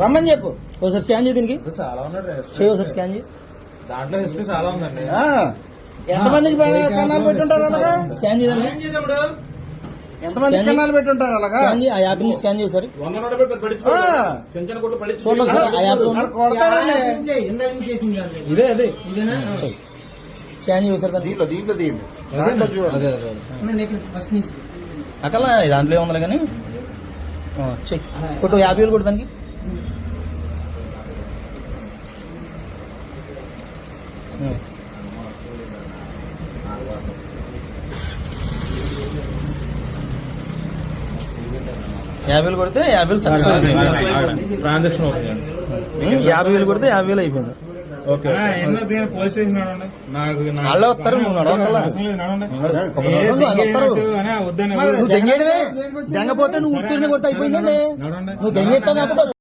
రమ్మని చెప్పు. ఒకసారి స్కాన్ చేయి దీనికి. చాలా ఉన్నాడు చేయి ఒకసారి స్కాన్ చేయి. దాంట్లో హిస్టరీ చాలా ఉందండి. ఆ, ఎంతమందికి కన్నాలు పెట్టుంటారు అలాగా? స్కాన్ ఎంతమందికి కన్నాలు పెట్టుంటారు అలాగా? ఆ యాప్ని స్కాన్. ఇదే అదే. చేయి. స్కాన్ దాన్ని దీంట్లో దీంట్లో దీంట్లో దాంట్లో చూడండి. అక్కడ దాంట్లో ఏముంది కానీ ఆ, చెయ్యి. కొట్టు యాభై వేలు కొట్టు దానికి. యాభై వేలు కొడితే యాభై వేలు సక్సెస్ అయిపోయింది. ట్రాన్సాక్షన్ యాభై వేలు కొడితే యాభై వేలు అయిపోయింది. ఓకే. ఎన్నో దీని పోలీస్ స్టేషన్ నడవండి నాకు నాకు- వాళ్ళే వస్తారు, నువ్వు ఎవరు- నువ్వు దెంగేయడమే దెంగపోతే నువ్వు ఉత్తీర్ణ కొడితే అయిపోయిందండి. నువ్వు దెంగేస్తావు